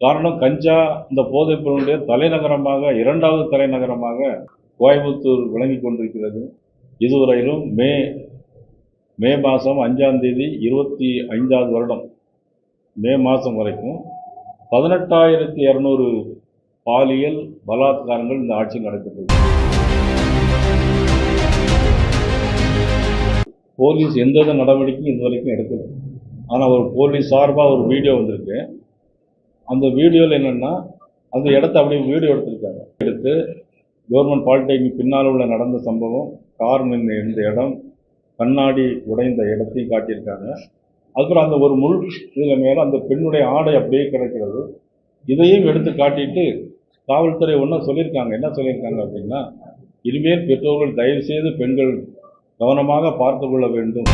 காரணம் கஞ்சா இந்த போதைப்பொருளுடைய தலைநகரமாக இரண்டாவது தலைநகரமாக கோயம்புத்தூர் விளங்கி கொண்டிருக்கிறது. இதுவரையிலும் மே மே மாதம் அஞ்சாம் தேதி இருபத்தி ஐந்தாவது வருடம் மே மாதம் வரைக்கும் பதினெட்டாயிரத்தி இரநூறு பாலியல் பலாத்காரங்கள் இந்த ஆட்சியில் நடைபெற்றது. போலீஸ் எந்தவித நடவடிக்கையும் இது வரைக்கும் எடுக்கல. ஆனால் ஒரு போலீஸ் சார்பாக ஒரு வீடியோ வந்திருக்கு. அந்த வீடியோவில் என்னென்னா அந்த இடத்த அப்படியே வீடியோ எடுத்திருக்காங்க. எடுத்து கவர்மெண்ட் பாலிடெக்னிக் பின்னால் உள்ள நடந்த சம்பவம் கார் நின்று இருந்த இடம் கண்ணாடி உடைந்த இடத்தையும் காட்டியிருக்காங்க. அதுக்கப்புறம் அந்த ஒரு முள் இதில் மேலே அந்த பெண்ணுடைய ஆடை அப்படியே கிடைக்கிறது. இதையும் எடுத்து காட்டிட்டு காவல்துறை ஒன்றா சொல்லியிருக்காங்க. என்ன சொல்லியிருக்காங்க அப்படின்னா இனிமேல் பெற்றோர்கள் தயவு செய்து பெண்கள் கவனமாக பார்த்து கொள்ள வேண்டும்.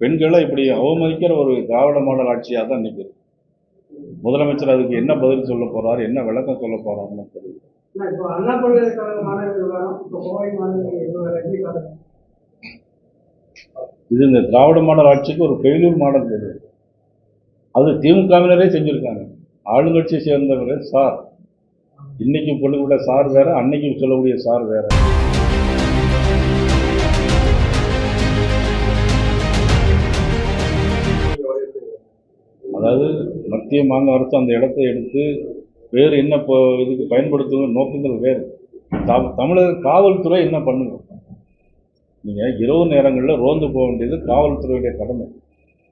பெண்களை இப்படி அவமதிக்கிற ஒரு திராவிட மாடல் ஆட்சியாக தான் நிற்குது முதலமைச்சர் அதுக்கு என்ன பதில் சொல்ல போறாரு என்ன விளக்கம் சொல்ல போறாருன்னு எப்படி பார்க்கணும் இது இந்த திராவிட மாடல் ஆட்சிக்கு ஒரு ஃபெயிலியர் மாடல் தெரியுது அது திமுகவினரே செஞ்சிருக்காங்க. ஆளுங்கட்சியை சேர்ந்தவர் சார். இன்னைக்கு சொல்லக்கூடிய சார் வேற அன்னைக்கு சொல்லக்கூடிய சார் வேற. அதாவது மத்திய மாநில அரசு அந்த இடத்தை எடுத்து வேறு என்ன இப்போ இதுக்கு பயன்படுத்தும் நோக்கங்கள் வேறு. த- தமிழக காவல்துறை என்ன பண்ணுங்க நீங்கள் இரவு நேரங்களில் ரோந்து போக வேண்டியது காவல்துறையுடைய கடமை.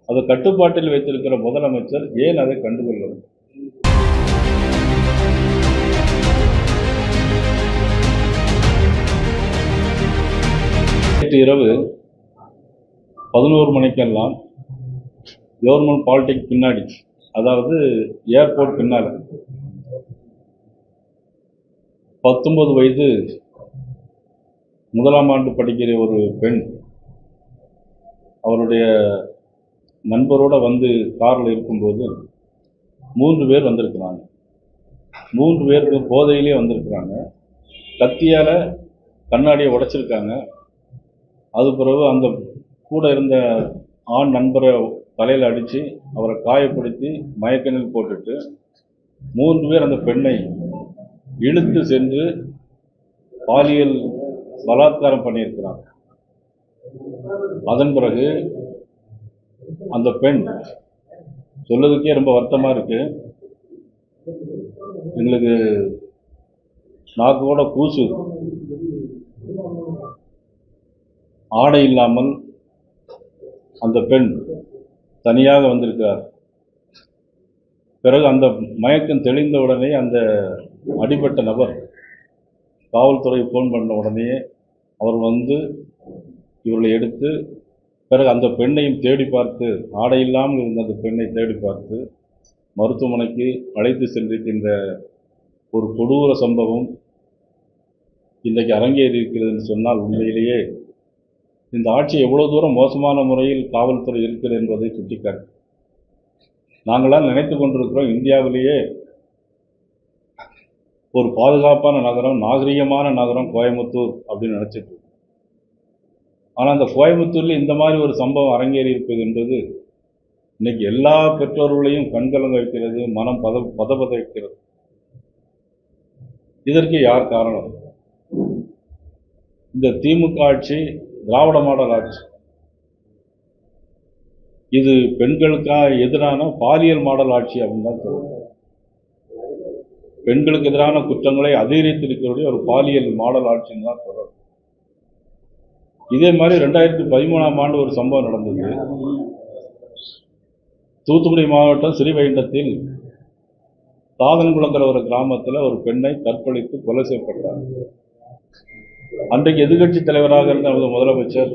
அதை கட்டுப்பாட்டில் வைத்திருக்கிற முதலமைச்சர் ஏன் அதை கண்டுகொள்ளவில்லை? நேற்று இரவு பதினோரு மணிக்கெல்லாம் கவர்மெண்ட் பாலிடெக் பின்னாடி. அதாவது ஏர்போர்ட் பின்னால் பத்தொன்பது வயது முதலாம் ஆண்டு படிக்கிற ஒரு பெண் அவருடைய நண்பரோட வந்து காரில் இருக்கும்போது மூன்று பேர் வந்திருக்கிறாங்க. மூன்று பேருக்கு போதையிலே வந்திருக்கிறாங்க. கத்தியால் கண்ணாடியை உடைச்சிருக்காங்க. அது பிறகு அந்த கூட இருந்த ஆண் நண்பரை தலையில் அடித்து அவரை காயப்படுத்தி மயக்கணில் போட்டுட்டு மூன்று பேர் அந்த பெண்ணை இழுத்து சென்று பாலியல் பலாத்காரம் பண்ணியிருக்கிறாங்க அதன் பிறகு அந்த பெண் சொல்லதுக்கே ரொம்ப வருத்தமா இருக்கு. எங்களுக்கு நாக்கு கூட கூசு. ஆடை இல்லாமல் அந்த பெண் தனியாக வந்திருக்கிறார். பிறகு அந்த மயக்கம் தெளிந்த உடனே அந்த அடிபட்ட நபர் காவல்துறை ஃபோன் பண்ண உடனே அவர் வந்து இவர்களை எடுத்து பிறகு அந்த பெண்ணையும் தேடி பார்த்து ஆடை இல்லாமல் இருந்த அந்த பெண்ணை தேடி பார்த்து மருத்துவமனைக்கு அழைத்து சென்றிருக்கின்ற ஒரு கொடூர சம்பவம் இன்றைக்கு அரங்கேறி இருக்கிறதுன்னு சொன்னால் உண்மையிலேயே இந்த ஆட்சி எவ்வளோ தூரம் மோசமான முறையில் காவல்துறை இருக்கிறது என்பதை சுட்டிக்காட்டு. நாங்களாம் நினைத்து கொண்டிருக்கிறோம் இந்தியாவிலேயே ஒரு பாதுகாப்பான நகரம் நாகரீகமான நகரம் கோயம்புத்தூர் அப்படின்னு நினச்சிட்டு ஆனால் அந்த கோயம்புத்தூரில் இந்த மாதிரி ஒரு சம்பவம் அரங்கேறி இருப்பது என்பது இன்னைக்கு எல்லா பெற்றோர்களையும் கண்கலங்க வைக்கிறது மனம் பத பதபத வைக்கிறது இதற்கு யார் காரணம்? இந்த திமுக ஆட்சி திராவிட மாடல் ஆட்சி. இது பெண்களுக்காக எதிரான பாலியல் மாடல் ஆட்சி அப்படின்னு தான் பெண்களுக்கு எதிரான குற்றங்களை அதிகரித்திருக்கிறதுடைய ஒரு பாலியல் மாடல் ஆட்சின்னு தான் சொல்றோம் இதே மாதிரி ரெண்டாயிரத்தி பதிமூணாம் ஆண்டு ஒரு சம்பவம் நடந்தது. தூத்துக்குடி மாவட்டம் ஸ்ரீவைண்டத்தில் தாதன்குளங்கிற ஒரு கிராமத்தில் ஒரு பெண்ணை கற்பழித்து கொலை செய்யப்பட்டார். அன்றைக்கு எதிர்கட்சி தலைவராக இருந்த நமது முதலமைச்சர்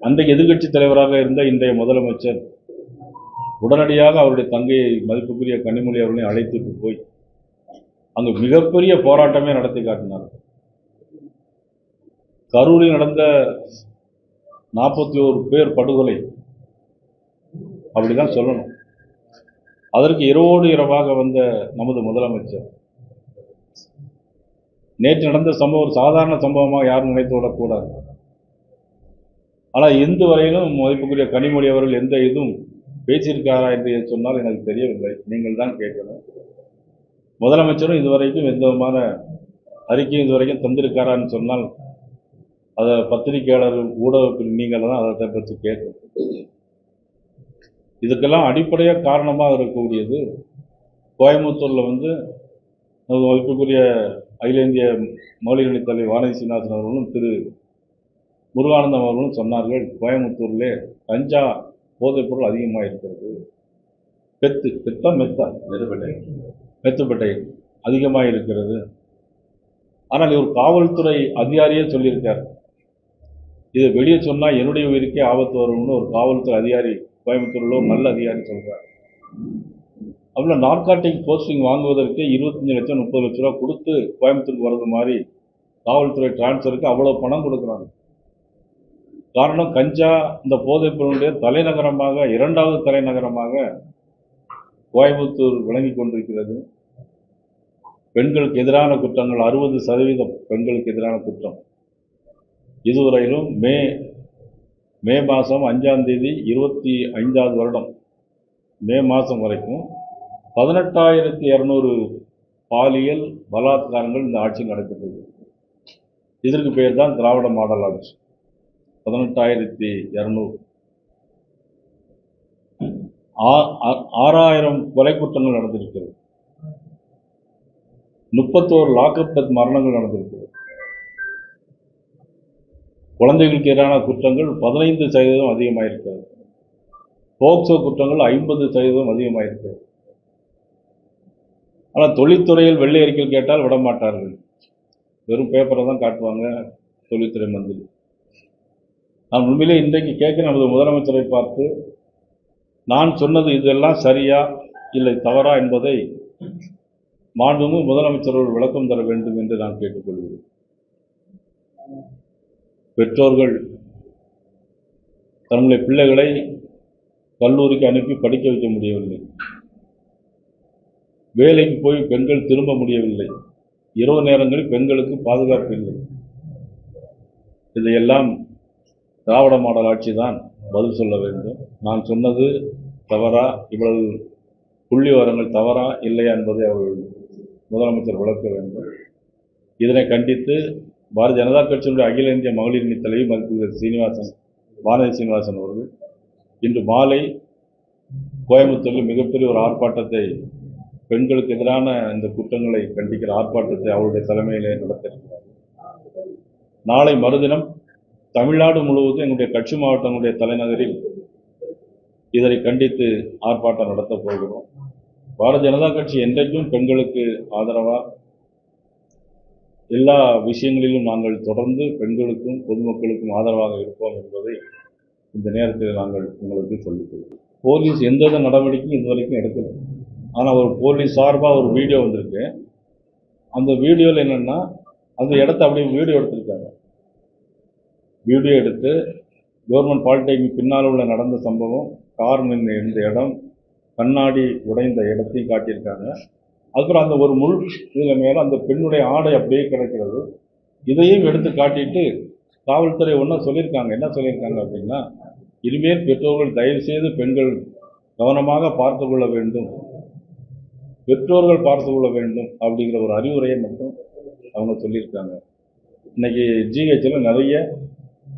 அன்றைக்கு எதிர்கட்சி தலைவராக இருந்த இன்றைய முதலமைச்சர் உடனடியாக அவருடைய தங்கையை மதிப்புக்குரிய கனிமொழி அவர்களையும் அழைத்துட்டு போய் அங்கு மிகப்பெரிய போராட்டமே நடத்தி காட்டினார். கரூரில் நடந்த நாற்பத்தி ஓரு பேர் படுகொலை அப்படிதான் சொல்லணும். அதற்கு இரவோடு இரவாக வந்த நமது முதலமைச்சர் நேற்று நடந்த சம்பவம் ஒரு சாதாரண சம்பவமாக யாரும் நினைத்து விடக்கூடாது ஆனால் இந்து வரையிலும் மதிப்புக்குரிய கனிமொழி அவர்கள் எந்த இதுவும் பேசியிருக்காரா என்று சொன்னால் எனக்கு தெரியவில்லை. நீங்கள் தான் கேட்கணும். முதலமைச்சரும் இதுவரைக்கும் எந்த விதமான அறிக்கையும் இதுவரைக்கும் தந்திருக்காரான்னு சொன்னால் அதை பத்திரிகையாளர் ஊடகத்தில் நீங்கள் தான் அதை பற்றி கேட்கணும். இதுக்கெல்லாம் அடிப்படையாக காரணமாக இருக்கக்கூடியது கோயம்புத்தூரில் வந்து மதிப்புக்குரிய அகில இந்திய மகளிர் அணி தலைவர் வானதி சீனிவாசன் அவர்களும் திரு முருகானந்தம் அவர்களும் சொன்னார்கள் கோயம்புத்தூரிலே கஞ்சா போதைப் பொருள் அதிகமாக இருக்கிறது. பெத்து பெத்தா மெத்தா? நெருப்பட்டை மெத்துப்பட்டை அதிகமாக இருக்கிறது. ஆனால் இவர் காவல்துறை அதிகாரியே சொல்லியிருக்கார். இதை வெளியே சொன்னால் என்னுடைய உயிருக்கே ஆபத்து வரும்னு ஒரு காவல்துறை அதிகாரி கோயம்புத்தூரில் ஒரு நல்ல அதிகாரி சொல்றார். அவ்வளோ நார்காட்டிக் போஸ்டிங் வாங்குவதற்கு இருபத்தஞ்சி லட்சம் முப்பது லட்ச ரூபா கொடுத்து கோயம்புத்தூருக்கு வர்றது மாதிரி காவல்துறை டிரான்ஸ்ஃபருக்கு அவ்வளோ பணம் கொடுக்குறாங்க. காரணம் கஞ்சா இந்த போதைப்பொருளுடைய தலைநகரமாக இரண்டாவது தலைநகரமாக கோயம்புத்தூர் விளங்கி கொண்டிருக்கிறது. பெண்களுக்கு எதிரான குற்றங்கள் அறுபது சதவீதம் பெண்களுக்கு எதிரான குற்றம். இதுவரையிலும் மே மே மாதம் அஞ்சாம் தேதி இருபத்தி ஐந்தாவது வருடம். மே மாதம் வரைக்கும் பதினெட்டாயிரத்தி இரநூறு பாலியல் பலாத்காரங்கள் இந்த ஆட்சி நடைபெற்றது. இதற்கு பேர் தான் திராவிட மாடல் ஆட்சி. பதினெட்டாயிரத்தி இரநூறு. ஆறாயிரம் கொலை குற்றங்கள் நடந்திருக்கிறது. முப்பத்தோரு லாக்அப் டெத் மரணங்கள் நடந்திருக்கிறது. குழந்தைகளுக்கு எதிரான குற்றங்கள் பதினைந்து சதவீதம் அதிகமாயிருக்கிறது. போக்சோ குற்றங்கள் ஐம்பது சதவீதம் அதிகமாயிருக்கிறது. ஆனால் தொழில்துறையில் வெள்ளை அறிக்கை கேட்டால் விட மாட்டார்கள். வெறும் பேப்பரை தான் காட்டுவாங்க தொழில்துறை மந்திரி. நான் உண்மையிலே இன்றைக்கு கேட்க நமது முதலமைச்சரை பார்த்து நான் சொன்னது இதெல்லாம் சரியா இல்லை தவறா என்பதை மாண்புமிகு முதலமைச்சர் விளக்கம் தர வேண்டும் என்று நான் கேட்டுக்கொள்கிறேன். பெற்றோர்கள் தன்னுடைய பிள்ளைகளை கல்லூரிக்கு அனுப்பி படிக்க வைக்க முடியவில்லை. வேலைக்கு போய் பெண்கள் திரும்ப முடியவில்லை. இரவு நேரங்களில் பெண்களுக்கு பாதுகாப்பு இல்லை. இதையெல்லாம் திராவிட மாடல் ஆட்சி தான் பதில் சொல்ல வேண்டும். நான் சொன்னது தவறா இவ்வளவு புள்ளி விவரங்கள் தவறா இல்லையா என்பதை அவர்கள் முதலமைச்சர் விளக்க வேண்டும். இதனை கண்டித்து பாரதிய ஜனதா கட்சியினுடைய அகில இந்திய மகளிர் அணி தலைவி மருத்துவர் சீனிவாசன் வானதி சீனிவாசன் அவர்கள் இன்று மாலை கோயம்புத்தூரில் மிகப்பெரிய ஒரு ஆர்ப்பாட்டத்தை பெண்களுக்கு எதிரான இந்த குற்றங்களை கண்டிக்கிற ஆர்ப்பாட்டத்தை அவருடைய தலைமையிலே நடத்திருக்கிறார் நாளை மறுதினம் தமிழ்நாடு முழுவதும் எங்களுடைய கட்சி மாவட்டங்களுடைய தலைநகரில் இதனை கண்டித்து ஆர்ப்பாட்டம் நடத்தப் போகிறோம். பாரதிய ஜனதா கட்சி என்றைக்கும் பெண்களுக்கு ஆதரவா? எல்லா விஷயங்களிலும் நாங்கள் தொடர்ந்து பெண்களுக்கும் பொதுமக்களுக்கும் ஆதரவாக இருப்போம் என்பதை இந்த நேரத்தில் நாங்கள் உங்களுக்கு சொல்லிக்கொள்வோம் போலீஸ் எந்தவித நடவடிக்கையும் இதுவரைக்கும் எடுக்கவில்லை. ஆனால் ஒரு போலீஸ் சார்பாக ஒரு வீடியோ வந்திருக்கு. அந்த வீடியோவில் என்னென்னா அந்த இடத்த அப்படியே வீடியோ எடுத்திருக்காங்க. வீடியோ எடுத்து கவர்மெண்ட் பாலிடெக்னிக் பின்னால் உள்ள நடந்த சம்பவம் கார் நின்று இருந்த இடம் கண்ணாடி உடைந்த இடத்தையும் காட்டியிருக்காங்க. அதுக்கப்புறம் அந்த ஒரு முள் இதில் மேலே அந்த பெண்ணுடைய ஆடை அப்படியே கிடக்கிறது. இதையும் எடுத்து காட்டிட்டு காவல்துறை ஒன்றா சொல்லியிருக்காங்க. என்ன சொல்லியிருக்காங்க அப்படின்னா இனிமேல் பெற்றோர்கள் தயவு செய்து பெண்கள் கவனமாக பார்த்து கொள்ள வேண்டும். பெற்றோர்கள் பார்த்து கொள்ள வேண்டும் அப்படிங்கிற ஒரு அறிவுரையை மட்டும் அவங்க சொல்லியிருக்காங்க. இன்னைக்கு ஜிஹெச்சில் நிறைய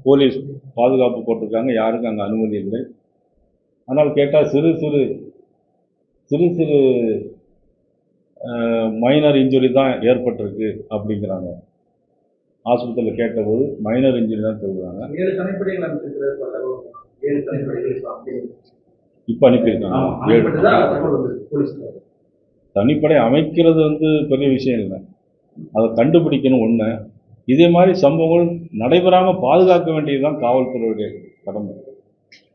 போலீஸ் பாதுகாப்பு போட்டிருக்காங்க. யாருக்கும் அங்கே அனுமதி இல்லை. ஆனால் கேட்டால் சிறு சிறு சிறு சிறு மைனர் இன்ஜுரி தான் ஏற்பட்டிருக்கு அப்படிங்கிறாங்க. ஆஸ்பத்திரியில் கேட்டபோது மைனர் இன்ஜுரி தான் சொல்கிறாங்க இப்போ அனுப்பியிருக்காங்க. தனிப்படை அமைக்கிறது வந்து பெரிய விஷயம் இல்லை. அதை கண்டுபிடிக்கணும் ஒன்று இதே மாதிரி சம்பவங்கள் நடைபெறாமல் பாதுகாக்க வேண்டியது தான் காவல்துறையுடைய கடமை.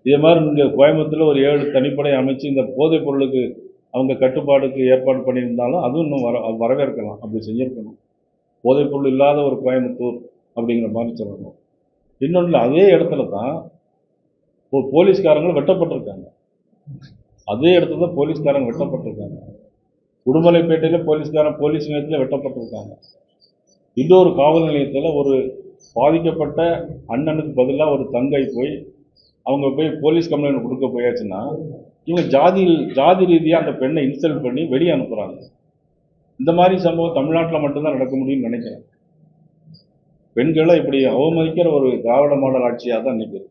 இதே மாதிரி இங்கே கோயம்புத்தூரில் ஒரு ஏழு தனிப்படை அமைச்சு இந்த போதைப் பொருளுக்கு அவங்க கட்டுப்பாடுக்கு ஏற்பாடு பண்ணியிருந்தாலும் அதுவும் இன்னும் வர வரவேற்கலாம். அப்படி செஞ்சிருக்கணும். போதைப் பொருள் இல்லாத ஒரு கோயம்புத்தூர் அப்படிங்கிற மாதிரி சொல்லணும். இன்னொன்று அதே இடத்துல தான் ஒரு போலீஸ்காரங்களும் வெட்டப்பட்டிருக்காங்க. அதே இடத்துல தான் போலீஸ்காரங்க வெட்டப்பட்டிருக்காங்க. உடுமலைப்பேட்டையில் போலீஸ்காரன் போலீஸ் நிலையத்தில் வெட்டப்பட்டிருக்காங்க. இன்னொரு காவல் நிலையத்தில் ஒரு பாதிக்கப்பட்ட அண்ணனுக்கு பதிலாக ஒரு தங்கை போய் அவங்க போய் போலீஸ் கம்ப்ளைண்ட் கொடுக்க போயாச்சுன்னா இவங்க ஜாதி ஜாதி ரீதியாக அந்த பெண்ணை இன்சல்ட் பண்ணி வெளியே அனுப்புகிறாங்க இந்த மாதிரி சம்பவம் தமிழ்நாட்டில் மட்டும்தான் நடக்க முடியும்னு நினைக்கிறேன். பெண்களை இப்படி அவமதிக்கிற ஒரு திராவிட மாடல் ஆட்சியாக தான் நிற்குது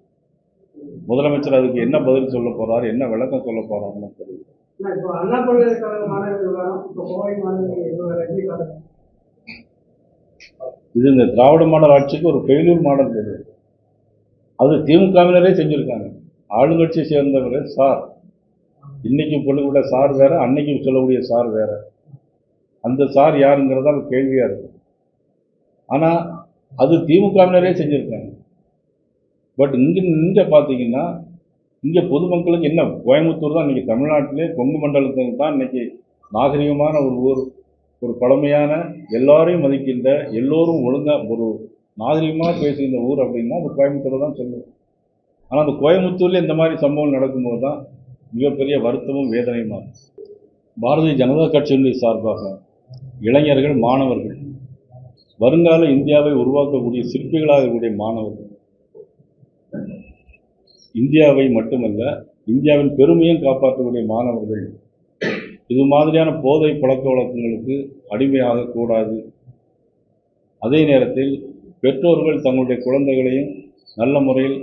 முதலமைச்சர் அதுக்கு என்ன பதில் சொல்ல போகிறார் என்ன விளக்கம் சொல்ல போகிறாருன்னு தெரியுது இப்போ அண்ணா பல்கலைக்கழக இப்போ கோவை இது இந்த திராவிட மாடல் ஆட்சிக்கு ஒரு ஃபெயிலியர் மாடல் இது அது திமுகவினரே செஞ்சுருக்காங்க. ஆளுங்கட்சியை சேர்ந்தவர் சார். இன்னைக்கு சொல்லக்கூடிய சார் வேற அன்னைக்கு சொல்லக்கூடிய சார் வேற. அந்த சார் யாருங்கிறதா கேள்வியா இருக்கு. ஆனா அது திமுகவினரே செஞ்சுருக்காங்க. பட் இங்க இங்கே பார்த்தீங்கன்னா இங்கே பொதுமக்களுக்கு என்ன கோயம்புத்தூர் தான் இன்றைக்கி தமிழ்நாட்டிலே கொங்கு மண்டலத்துக்கு தான் இன்றைக்கி நாகரிகமான ஒரு ஊர் ஒரு பழமையான எல்லாரையும் மதிக்கின்ற எல்லோரும் ஒழுங்காக ஒரு நாகரிகமாக பேசுகின்ற ஊர் அப்படின்னா அது கோயம்புத்தூர் தான் சொல்லுவோம் ஆனால் அந்த கோயம்புத்தூரில் இந்த மாதிரி சம்பவம் நடக்கும்போது தான் மிகப்பெரிய வருத்தமும் வேதனையுமா பாரதிய ஜனதா கட்சியினுடைய சார்பாக இளைஞர்கள் மாணவர்கள் வருங்கால இந்தியாவை உருவாக்கக்கூடிய சிற்பிகளாக இருக்கக்கூடிய மாணவர்கள் இந்தியாவை மட்டுமல்ல இந்தியாவின் பெருமையும் காப்பாற்றக்கூடிய மாணவர்கள் இது மாதிரியான போதை பழக்க வழக்கங்களுக்கு அடிமையாக கூடாது. அதே நேரத்தில் பெற்றோர்கள் தங்களுடைய குழந்தைகளையும் நல்ல முறையில்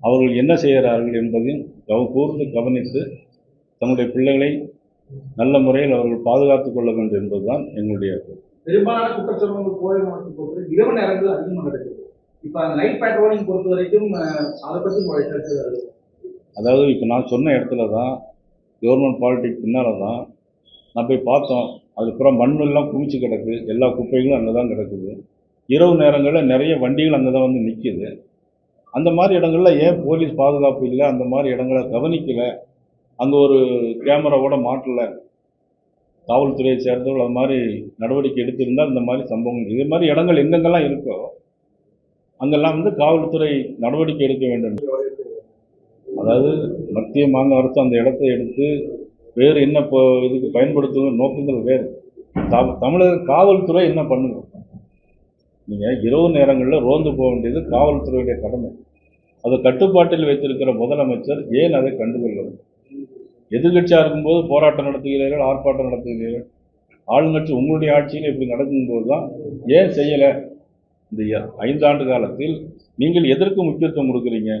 அவர்கள் என்ன செய்கிறார்கள் என்பதையும் கவ கூர்ந்து கவனித்து தங்களுடைய பிள்ளைகளை நல்ல முறையில் அவர்கள் பாதுகாத்துக் கொள்ள வேண்டும் என்பதுதான் எங்களுடைய பெரும்பாலான குற்றச்சம்பவங்கள் இரவு நேரங்கள் அதிகமாக நடக்கிறது. இப்போ அந்த பேட்ரோலிங் பொறுத்த வரைக்கும் அதை உங்களுடைய கருத்து வருது அதாவது இப்போ நான் சொன்ன இடத்துல தான் கவர்மெண்ட் பாலிட்டிக் பின்னால் தான் நான் போய் பார்த்தோம். அதுக்கப்புறம் மண்ணெல்லாம் குமிச்சு கிடக்கு எல்லா குப்பைகளும் அங்கே தான் கிடக்குது. இரவு நேரங்களில் நிறைய வண்டிகள் அங்கே தான் வந்து நிற்கிது அந்த மாதிரி இடங்களில் ஏன் போலீஸ் பாதுகாப்பு இல்லை? அந்த மாதிரி இடங்களை கவனிக்கலை. அங்கே ஒரு கேமராவோட மாட்டலை. காவல்துறையை சேர்ந்தவர்கள் அது மாதிரி நடவடிக்கை எடுத்திருந்தால் இந்த மாதிரி சம்பவங்கள். இது மாதிரி இடங்கள் எங்கெங்கெல்லாம் இருக்கோ அங்கெல்லாம் வந்து காவல்துறை நடவடிக்கை எடுக்க வேண்டும். அதாவது மத்திய மாநில அரசு அந்த இடத்தை எடுத்து வேறு என்ன இப்போ இதுக்கு பயன்படுத்துவது நோக்கங்கள் வேறு. த- தமிழக காவல்துறை என்ன பண்ணுங்க நீங்கள் இரவு நேரங்களில் ரோந்து போக வேண்டியது காவல்துறையுடைய கடமை. அது கட்டுப்பாட்டில் வைத்திருக்கிற முதலமைச்சர் ஏன் அதை கண்டுகொள்ளவில்லை எதிர்கட்சியாக இருக்கும்போது போராட்டம் நடத்துகிறீர்கள் ஆர்ப்பாட்டம் நடத்துகிறீர்கள். ஆளுங்கட்சி உங்களுடைய ஆட்சியில் இப்படி நடக்கும்போது தான் ஏன் செய்யலை? இந்த ஐந்தாண்டு காலத்தில் நீங்கள் எதற்கு முக்கியத்துவம் கொடுக்குறீங்க?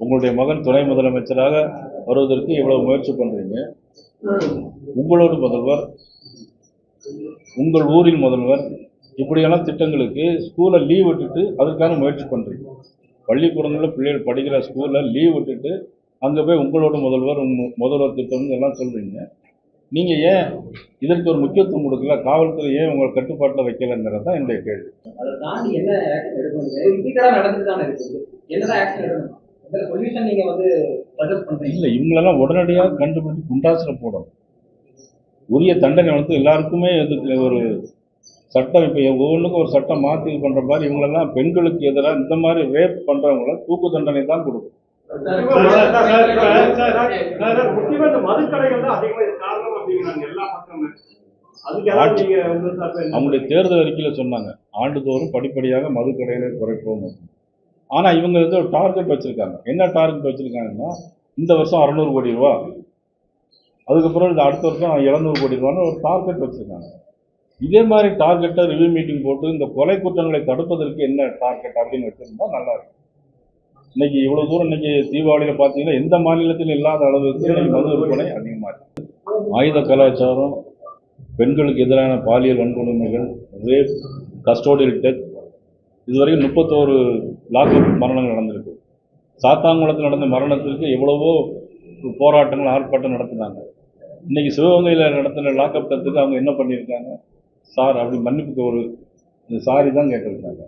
உங்களுடைய மகன் துணை முதலமைச்சராக வருவதற்கு இவ்வளவு முயற்சி பண்ணுறீங்க உங்களோட முதல்வர் உங்கள் ஊரின் முதல்வர் இப்படியெல்லாம் திட்டங்களுக்கு ஸ்கூலை லீவ் விட்டுட்டு அதற்கான முயற்சி பண்ணுறீங்க பள்ளிக்கூடங்களில் பிள்ளைகள் படிக்கிற ஸ்கூலில் லீவ் விட்டுட்டு அங்கே போய் உங்களோட முதல்வர் முதல்வர் திட்டம் எல்லாம் சொல்கிறீங்க நீங்க ஏன் இதற்கு ஒரு முக்கியத்துவம் கொடுக்கல? காவல்துறை ஏன் உங்களை கட்டுப்பாட்டில் வைக்கலைங்கிறது தான் என்னுடைய கேள்வி. அதை தாண்டி என்ன ஆக்ஷன் எடுக்கணும் நடந்துட்டு தானே இருக்குது. என்னதான் எடுக்கணும்? இல்லை இவங்களெல்லாம் உடனடியாக கண்டுபிடிச்சு குண்டாசில் போடணும். உரிய தண்டனை வந்து எல்லாருக்குமே இதுக்கு ஒரு சட்டம் இப்போ ஒவ்வொன்றுக்கும் ஒரு சட்டம் மாற்றி பண்ணுற மாதிரி இவங்களெல்லாம் பெண்களுக்கு எதிராக இந்த மாதிரி ரேப் பண்ணுறவங்கள தூக்கு தண்டனை தான் கொடுக்கும். அவங்களுடைய தேர்தல் அறிக்கையில் சொன்னாங்க. ஆண்டுதோறும் படிப்படியாக மதுக்கடைகளை குறைப்போம். ஆனால் இவங்க வந்து ஒரு டார்கெட் வச்சுருக்காங்க. என்ன டார்கெட் வச்சுருக்காங்கன்னா இந்த வருஷம் அறநூறு கோடி ரூபா. அதுக்கப்புறம் இந்த அடுத்த வருஷம் எழுநூறு கோடி ரூபான்னு ஒரு டார்கெட் வச்சுருக்காங்க. இதே மாதிரி டார்கெட்டை ரிவ்யூ மீட்டிங் போட்டு இந்த கொலை குற்றங்களை தடுப்பதற்கு என்ன டார்கெட் அப்படின்னு வச்சிருந்தா நல்லா இருக்கும். இன்னைக்கு இவ்வளவு தூரம் இன்னைக்கு தீபாவளியில் பார்த்தீங்கன்னா எந்த மாநிலத்திலும் இல்லாத அளவுக்கு மது விற்பனை அதிகமாக இருக்கு. ஆயுத கலாச்சாரம் பெண்களுக்கு எதிரான பாலியல் வன்கொடுமைகள் ரேப் கஸ்டோடியல் டெத் இதுவரைக்கும் முப்பத்தோரு லாக்அப் மரணங்கள் நடந்திருக்கு. சாத்தாங்குளத்தில் நடந்த மரணத்திற்கு எவ்வளவோ போராட்டங்கள் ஆர்ப்பாட்டம் நடத்தினாங்க. இன்னைக்கு சிவகங்கையில் நடத்தின லாக்அப் டத்துக்கு அவங்க என்ன பண்ணியிருக்காங்க? சார் அப்படி மன்னிப்புக்கு ஒரு சாரி தான் கேட்டிருக்காங்க.